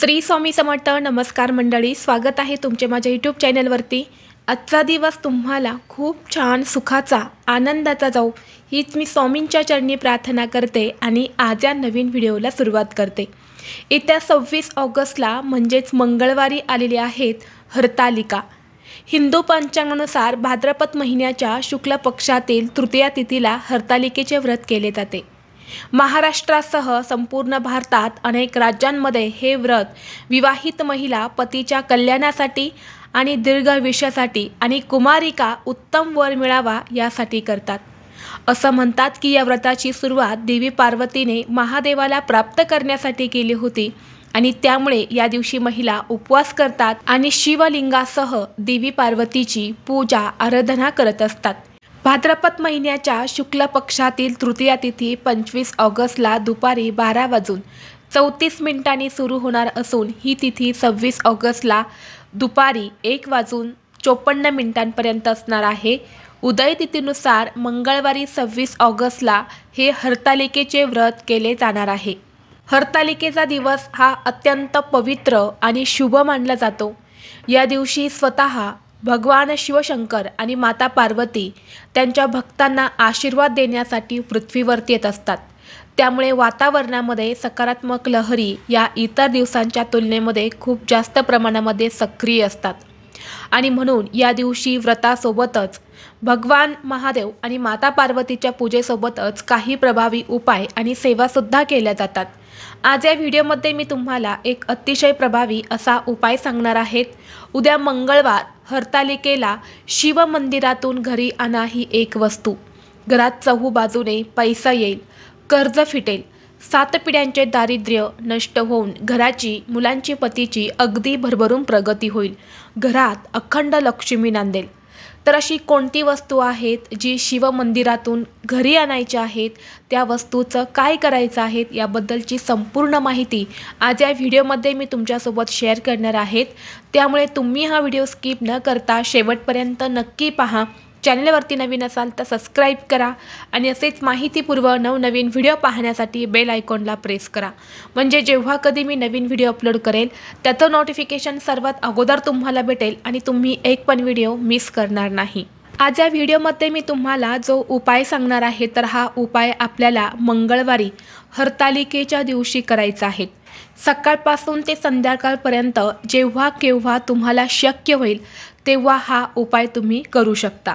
श्री स्वामी समर्थ नमस्कार मंडळी. स्वागत आहे तुमचे माझ्या यूट्यूब चॅनलवरती आजचा दिवस तुम्हाला खूप छान सुखाचा आनंदाचा जाऊ हीच मी स्वामींच्या चरणी प्रार्थना करते आणि आज या नवीन व्हिडिओला सुरुवात करते. येत्या सव्वीस ऑगस्टला म्हणजेच मंगळवारी आलेली आहेत हरतालिका. हिंदू पंचांगानुसार भाद्रपद महिन्याच्या शुक्ल पक्षातील तृतीया तिथीला हरतालिकेचे व्रत केले जाते. महाराष्ट्रासह संपूर्ण भारतात अनेक राज्यांमध्ये हे व्रत विवाहित महिला पतीच्या कल्याणासाठी आणि दीर्घ आयुष्यासाठी आणि कुमारिका उत्तम वर मिळावा यासाठी करतात. असं म्हणतात की या व्रताची सुरुवात देवी पार्वतीने महादेवाला प्राप्त करण्यासाठी केली होती आणि त्यामुळे या दिवशी महिला उपवास करतात आणि शिवलिंगासह देवी पार्वतीची पूजा आराधना करत असतात. भाद्रपद महिन्याच्या शुक्ल पक्षातील तृतीया तिथी पंचवीस ऑगस्टला दुपारी बारा वाजून चौतीस मिनिटांनी सुरू होणार असून ही तिथी सव्वीस ऑगस्टला दुपारी एक वाजून चोपन्न मिनिटांपर्यंत असणार आहे. उदय तिथीनुसार मंगळवारी सव्वीस ऑगस्टला हे हरतालिकेचे व्रत केले जाणार आहे. हरतालिकेचा दिवस हा अत्यंत पवित्र आणि शुभ मानला जातो. या दिवशी स्वतः भगवान शिवशंकर आणि माता पार्वती त्यांच्या भक्तांना आशीर्वाद देण्यासाठी पृथ्वीवरती येत असतात. त्यामुळे वातावरणामध्ये सकारात्मक लहरी या इतर दिवसांच्या तुलनेमध्ये खूप जास्त प्रमाणामध्ये सक्रिय असतात. आणि म्हणून या दिवशी व्रतासोबतच भगवान महादेव आणि माता पार्वतीच्या पूजेसोबतच काही प्रभावी उपाय आणि सेवासुद्धा केल्या जातात. आज या व्हिडिओमध्ये मी तुम्हाला एक अतिशय प्रभावी असा उपाय सांगणार आहेत उद्या मंगळवार हरतालिकेला शिव मंदिरातून घरी आणा ही एक वस्तू. घरात चहू बाजूने पैसा येईल कर्ज फिटेल. सात पिढ्यांचे दारिद्र्य नष्ट होऊन घराची मुलांची पतीची अगदी भरभरून प्रगती होईल. घरात अखंड लक्ष्मी नांदेल. तर अशी कोणती वस्तू आहेत जी शिव मंदिरातून घरी आणायची आहेत? त्या वस्तूचं काय करायचं आहे याबद्दलची संपूर्ण माहिती आज या व्हिडिओमध्ये मी तुमच्यासोबत शेअर करणार आहेत. त्यामुळे तुम्ही हा व्हिडिओ स्किप न करता शेवटपर्यंत नक्की पहा. चॅनलवरती नवीन असाल तर सबस्क्राईब करा आणि असेच माहितीपूर्व नवनवीन व्हिडिओ पाहण्यासाठी बेल आयकॉनला प्रेस करा. म्हणजे जेव्हा कधी मी नवीन व्हिडिओ अपलोड करेल त्याचं नोटिफिकेशन सर्वात अगोदर तुम्हाला भेटेल आणि तुम्ही एक पण व्हिडिओ मिस करणार नाही. आज या व्हिडिओमध्ये मी तुम्हाला जो उपाय सांगणार आहे तर हा उपाय आपल्याला मंगळवारी हरतालिकेच्या दिवशी करायचा आहे. सकाळपासून ते संध्याकाळपर्यंत जेव्हा केव्हा तुम्हाला शक्य होईल तेव्हा हा उपाय तुम्ही करू शकता.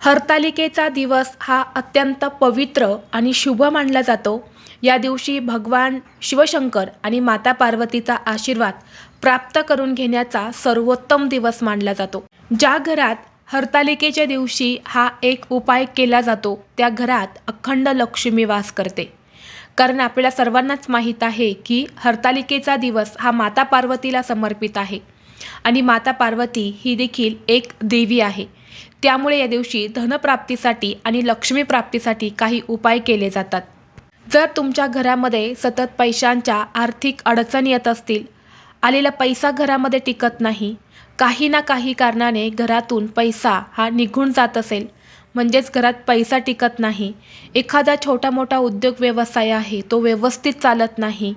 हरतालिकेचा दिवस हा अत्यंत पवित्र आणि शुभ मानला जातो. या दिवशी भगवान शिवशंकर आणि माता पार्वतीचा आशीर्वाद प्राप्त करून घेण्याचा सर्वोत्तम दिवस मानला जातो. ज्या घरात हरतालिकेच्या दिवशी हा एक उपाय केला जातो त्या घरात अखंड लक्ष्मी वास करते. कारण आपल्या सर्वांनाच माहीत आहे की हरतालिकेचा दिवस हा माता पार्वतीला समर्पित आहे. आणि माता पार्वती ही देखील एक देवी आहे. त्यामुळे या दिवशी धनप्राप्तीसाठी आणि लक्ष्मी प्राप्तीसाठी काही उपाय केले जातात. जर तुमच्या घरामध्ये सतत पैशांच्या आर्थिक अडचणी येत असतील आलेला पैसा घरामध्ये टिकत नाही काही ना काही कारणाने घरातून पैसा हा निघून जात असेल. म्हणजेच घरात पैसा टिकत नाही. एखादा छोटा मोठा उद्योग व्यवसाय आहे तो व्यवस्थित चालत नाही.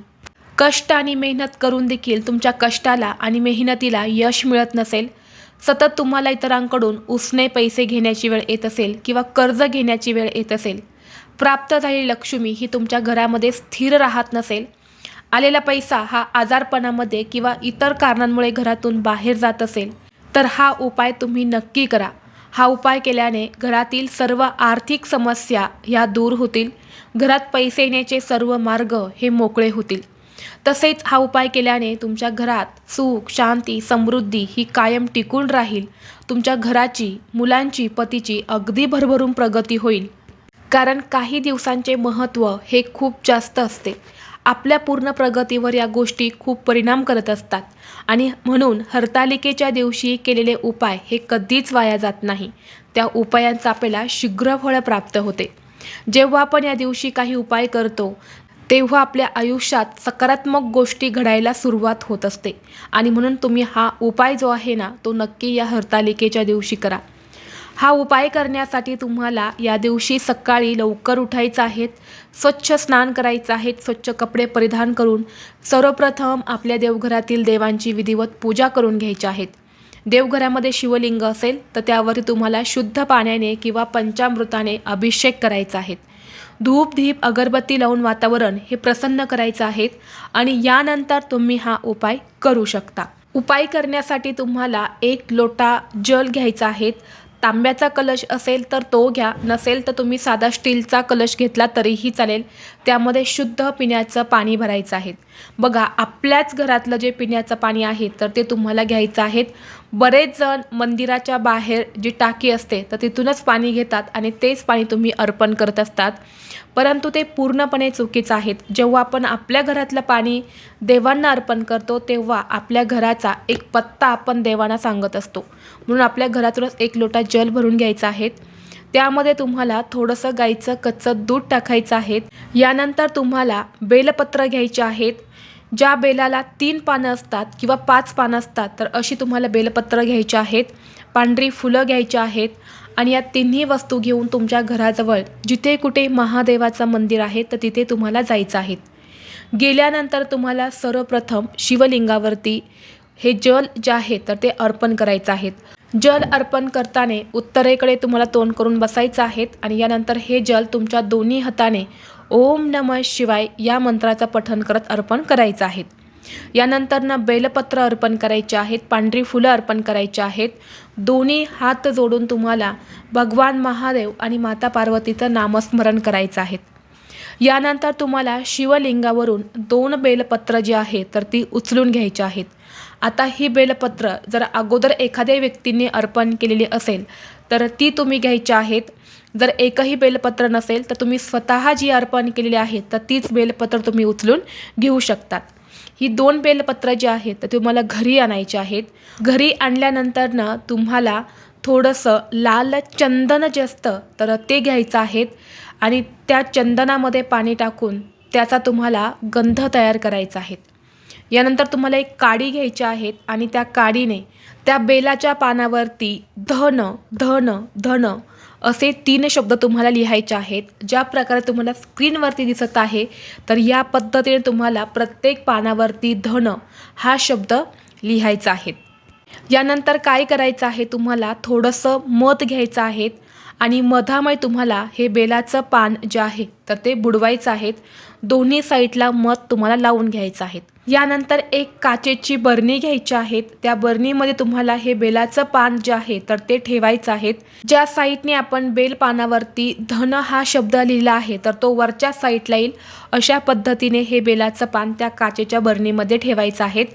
कष्ट आणि मेहनत करून देखील तुमच्या कष्टाला आणि मेहनतीला यश मिळत नसेल सतत तुम्हाला इतरांकडून उसने पैसे घेण्याची वेळ येत असेल किंवा कर्ज घेण्याची वेळ येत असेल. प्राप्त झालेली लक्ष्मी ही तुमच्या घरामध्ये स्थिर राहत नसेल. आलेला पैसा हा आजारपणामध्ये किंवा इतर कारणांमुळे घरातून बाहेर जात असेल. तर हा उपाय तुम्ही नक्की करा. हा उपाय केल्याने घरातील सर्व आर्थिक समस्या ह्या दूर होतील. घरात पैसे येण्याचे सर्व मार्ग हे मोकळे होतील. तसेच हा उपाय केल्याने तुमच्या घरात सुख शांती समृद्धी ही कायम टिकून राहील. तुमच्या घराची मुलांची पतीची अगदी भरभरून प्रगती होईल. कारण काही दिवसांचे महत्त्व हे खूप जास्त असते. आपल्या पूर्ण प्रगतीवर या गोष्टी खूप परिणाम करत असतात. आणि म्हणून हरतालिकेच्या दिवशी केलेले उपाय हे कधीच वाया जात नाही. त्या उपायांचा आपल्याला शीघ्र फळ प्राप्त होते. जेव्हा आपण या दिवशी काही उपाय करतो तेव्हा आपल्या आयुष्यात सकारात्मक गोष्टी घडायला सुरुवात होत असते. आणि म्हणून तुम्ही हा उपाय जो आहे ना तो नक्की या हरतालिकेच्या दिवशी करा. हा उपाय करण्यासाठी तुम्हाला या दिवशी सकाळी लवकर उठायचं आहेत स्वच्छ स्नान करायचं आहे स्वच्छ कपडे परिधान करून सर्वप्रथम आपल्या देवघरातील देवांची विधिवत पूजा करून घ्यायची आहेत देवघरामध्ये शिवलिंग असेल तर त्यावर तुम्हाला शुद्ध पाण्याने किंवा पंचामृताने अभिषेक करायचा आहे. धूप धीप अगरबत्ती लावून वातावरण हे प्रसन्न करायचं आहे आणि यानंतर तुम्ही हा उपाय करू शकता. उपाय करण्यासाठी तुम्हाला एक लोटा जल घ्यायचा आहे तांब्याचा कलश असेल तर तो घ्या नसेल तर तुम्ही साधा स्टीलचा कलश घेतला तरीही चालेल. त्यामध्ये शुद्ध पिण्याचं पाणी भरायचं आहे. बघा आपल्याच घरातलं जे पिण्याचं पाणी आहे तर ते तुम्हाला घ्यायचं आहे. बरेच जण मंदिराच्या बाहेर जी टाकी असते तर तिथूनच पाणी घेतात आणि तेच पाणी तुम्ही अर्पण करत असतात. परंतु ते पूर्णपणे चुकीचं आहेत. जेव्हा आपण आपल्या घरातलं पाणी देवांना अर्पण करतो तेव्हा आपल्या घराचा एक पत्ता आपण देवांना सांगत असतो. म्हणून आपल्या घरातूनच एक लोटा जल भरून घ्यायचा आहे. त्यामध्ये तुम्हाला थोडंसं गाईचं कच्चं दूध टाकायचं आहे. यानंतर तुम्हाला बेलपत्र घ्यायचे आहेत. ज्या बेलाला तीन पानं असतात किंवा पाच पानं असतात तर अशी तुम्हाला बेलपत्र घ्यायची आहेत पांढरी फुलं घ्यायची आहेत आणि या तिन्ही वस्तू घेऊन तुमच्या घराजवळ जिथे कुठे महादेवाचं मंदिर आहे तर तिथे तुम्हाला जायचं आहे. गेल्यानंतर तुम्हाला सर्वप्रथम शिवलिंगावरती हे जल जे आहे तर ते अर्पण करायचं आहे. जल अर्पण करताना उत्तरेकडे तुम्हाला तोंड करून बसायचं आहे आणि यानंतर हे जल तुमच्या दोन्ही हाताने ओम नम शिवाय या मंत्राचं पठन करत अर्पण करायचं आहे. यानंतरनं बेलपत्र अर्पण करायचे आहेत पांढरी फुलं अर्पण करायची आहेत. दोन्ही हात जोडून तुम्हाला भगवान महादेव आणि माता पार्वतीचं नामस्मरण करायचं आहे. यानंतर तुम्हाला शिवलिंगावरून दोन बेलपत्र जी आहेत तर ती उचलून घ्यायची आहेत. आता ही बेलपत्र जर अगोदर एखाद्या व्यक्तीने अर्पण केलेली असेल तर ती तुम्ही घ्यायची आहेत. जर एकही बेलपत्र नसेल तर तुम्ही स्वतः जी अर्पण केलेली आहेत तर तीच बेलपत्र तुम्ही उचलून घेऊ शकतात. ही दोन बेलपत्र जी आहेत तर तुम्हाला घरी आणायची आहेत. घरी आणल्यानंतर ना तुम्हाला थोडंसं लाल चंदन जे असतं तर ते घ्यायचं आहेत आणि त्या चंदनामध्ये पाणी टाकून त्याचा तुम्हाला गंध तयार करायचा आहे यानंतर तुम्हाला एक काडी घ्यायची आहेत आणि त्या काडीने त्या बेलाच्या पानावरती धन धन धन असे तीन शब्द तुम्हाला लिहायचे आहेत. ज्या प्रकारे तुम्हाला स्क्रीनवरती दिसत आहे तर या पद्धतीने तुम्हाला प्रत्येक पानावरती धन हा शब्द लिहायचा आहे. यानंतर काय करायचं आहे? तुम्हाला थोडंसं मध घ्यायचं आहे आणि मधामुळे तुम्हाला हे बेलाचं पान जे आहे तर ते बुडवायचं आहेत दोन्ही साईडला मध तुम्हाला लावून घ्यायचं आहे. यानंतर एक काचेची बरणी घ्यायची आहेत. त्या बरणीमध्ये तुम्हाला हे बेलाचं पान जे आहे तर ते ठेवायचं आहेत. ज्या साईडने आपण बेल पानावरती धन हा शब्द लिहिला आहे तर तो वरच्या साईडला येईल. अशा पद्धतीने हे बेलाचं पान त्या काचेच्या बरणीमध्ये ठेवायचं आहे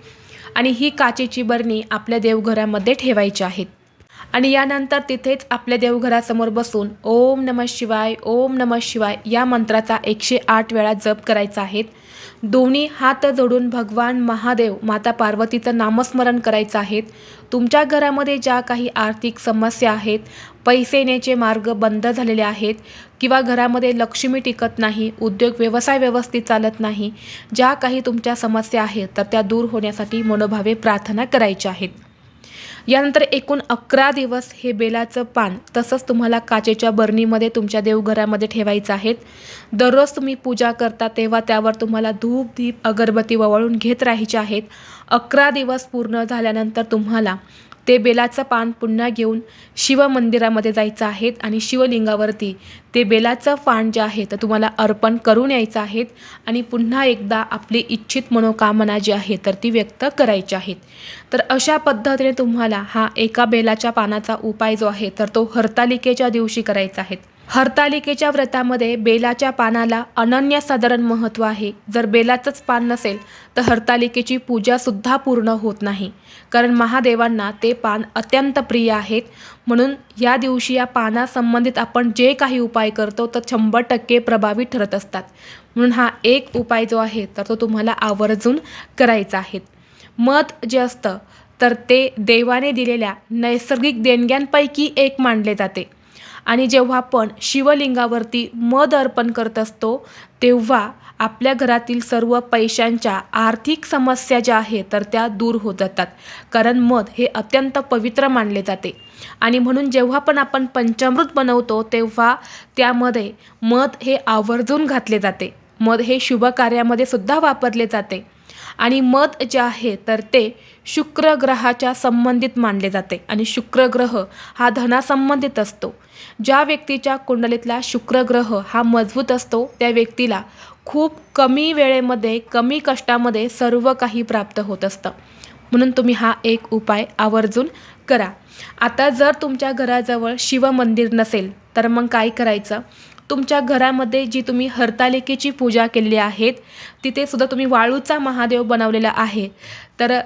आणि ही काचेची बरणी आपल्या देवघरामध्ये ठेवायची आहेत. आणि यानंतर तिथेच आपल्या देवघरासमोर बसून ओम नम शिवाय ओम नम शिवाय या मंत्राचा एकशे आठ वेळा जप करायचा आहे. दोन्ही हात जोडून भगवान महादेव माता पार्वतीचं नामस्मरण करायचं आहे तुमच्या घरामध्ये ज्या काही आर्थिक समस्या आहेत पैसे येण्याचे मार्ग बंद झालेले आहेत किंवा घरामध्ये लक्ष्मी टिकत नाही उद्योग व्यवसाय व्यवस्थित चालत नाही ज्या काही तुमच्या समस्या आहेत तर त्या दूर होण्यासाठी मनोभावे प्रार्थना करायच्या आहेत. यानंतर एकूण अकरा दिवस हे बेलाचं पान तसंच तुम्हाला काचेच्या बरणीमध्ये तुमच्या देवघरामध्ये ठेवायचं आहे दररोज तुम्ही पूजा करता तेव्हा त्यावर तुम्हाला धूप दीप अगरबत्ती ववाळून घेत राहायचे आहेत. अकरा दिवस पूर्ण झाल्यानंतर तुम्हाला ते बेलाचं पान पुन्हा घेऊन शिवमंदिरामध्ये जायचं आहेत आणि शिवलिंगावरती ते बेलाचं पान जे आहे तर तुम्हाला अर्पण करून यायचं आहेत आणि पुन्हा एकदा आपली इच्छित मनोकामना जी आहे तर ती व्यक्त करायची आहेत तर अशा पद्धतीने तुम्हाला हा एका बेलाच्या पानाचा उपाय जो आहे तर तो हरतालिकेच्या दिवशी करायचा आहे. हरतालिकेच्या व्रतामध्ये बेलाच्या पानाला अनन्यसाधारण महत्त्व आहे. जर बेलाचंच पान नसेल तर हरतालिकेची पूजासुद्धा पूर्ण होत नाही. कारण महादेवांना ते पान अत्यंत प्रिय आहेत. म्हणून या दिवशी या पानासंबंधित आपण जे काही उपाय करतो तर शंभर टक्के प्रभावी ठरत असतात. म्हणून हा एक उपाय जो आहे तर तो तुम्हाला आवर्जून करायचा आहे. मध जे असतं तर ते देवाने दिलेल्या नैसर्गिक देणग्यांपैकी एक मानले जाते. आणि जेव्हा आपण शिवलिंगावरती मध अर्पण करत असतो तेव्हा आपल्या घरातील सर्व पैशांच्या आर्थिक समस्या ज्या आहेत तर त्या दूर होत जातात. कारण मध हे अत्यंत पवित्र मानले जाते. आणि म्हणून जेव्हा पण आपण पंचामृत बनवतो तेव्हा त्यामध्ये मध हे आवर्जून घातले जाते. मध हे शुभ कार्यामध्ये सुद्धा वापरले जाते. आणि मध जे आहे तर ते शुक्र ग्रहाच्या संबंधित मानले जाते. आणि शुक्र ग्रह हा धनासंबंधित असतो. ज्या व्यक्तीच्या कुंडलीतला शुक्र ग्रह हा मजबूत असतो त्या व्यक्तीला खूप कमी वेळेमध्ये कमी कष्टामध्ये सर्व काही प्राप्त होत असतं. म्हणून तुम्ही हा एक उपाय आवर्जून करा. आता जर तुमच्या घराजवळ शिवमंदिर नसेल तर मग काय करायचं? तुमच्या घरामध्ये जी तुम्ही हरतालिकेची पूजा केलेली आहेत तिथे सुद्धा तुम्ही वाळूचा महादेव बनवलेला आहे. तर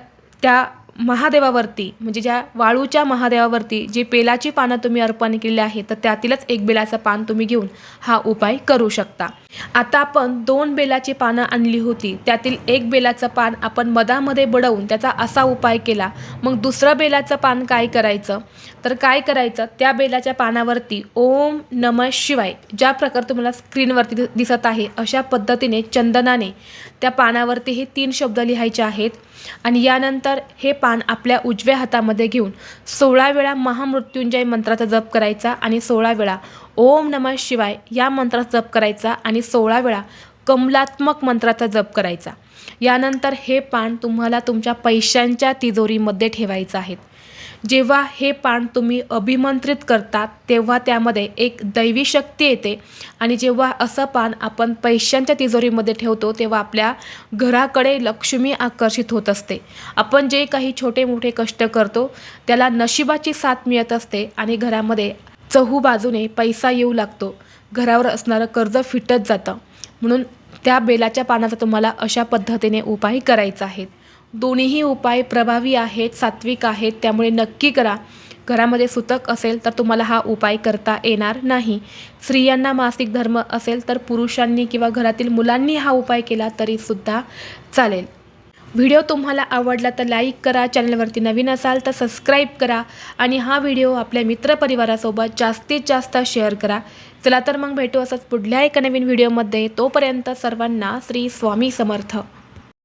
त्या महादेवावरती म्हणजे ज्या वाळूच्या महादेवावरती जे बेलाची पानं तुम्ही अर्पण केली आहे तर त्यातीलच एक बेलाचं पान तुम्ही घेऊन हा उपाय करू शकता. आता आपण दोन बेलाची पानं आणली होती त्यातील एक बेलाचं पान आपण मधामध्ये बडवून त्याचा असा उपाय केला मग दुसरं बेलाचं पान काय करायचं? तर काय करायचं? त्या बेलाच्या पानावरती ओम नम शिवाय ज्या प्रकारे तुम्हाला स्क्रीनवरती दि- दिसत आहे अशा पद्धतीने चंदनाने त्या पानावरती हे तीन शब्द लिहायचे आहेत. आणि यानंतर हे पान आपल्या उजव्या हातामध्ये घेऊन सोळा वेळा महामृत्युंजय मंत्राचा जप करायचा आणि सोळा वेळा ओम नमः शिवाय या मंत्राचा जप करायचा आणि सोळा वेळा कमलात्मक मंत्राचा जप करायचा. यानंतर हे पान तुम्हाला तुमच्या पैशांच्या तिजोरीमध्ये ठेवायचं आहे. जेव्हा हे पान तुम्ही अभिमंत्रित करतात तेव्हा त्यामध्ये एक दैवी शक्ती येते. आणि जेव्हा असं पान आपण पैशांच्या तिजोरीमध्ये ठेवतो तेव्हा आपल्या घराकडे लक्ष्मी आकर्षित होत असते. आपण जे काही छोटे मोठे कष्ट करतो त्याला नशिबाची साथ मिळत असते आणि घरामध्ये चहू बाजूने पैसा येऊ लागतो. घरावर असणारं कर्ज फिटत जातं. म्हणून त्या बेलाच्या पानाचा तुम्हाला अशा पद्धतीने उपाय करायचा आहे दोन्हीही उपाय प्रभावी आहेत सात्विक आहेत त्यामुळे नक्की करा. घरामध्ये सुतक असेल तर तुम्हाला हा उपाय करता येणार नाही. स्त्रियांना मासिक धर्म असेल तर पुरुषांनी किंवा घरातील मुलांनी हा उपाय केला तरीसुद्धा चालेल. व्हिडिओ तुम्हाला आवडला तर लाईक करा चॅनलवरती नवीन असाल तर सबस्क्राईब करा आणि हा व्हिडिओ आपल्या मित्रपरिवारासोबत जास्तीत जास्त शेअर करा. चला तर मग भेटू असंच पुढल्या एका नवीन व्हिडिओमध्ये. तोपर्यंत सर्वांना श्री स्वामी समर्थ.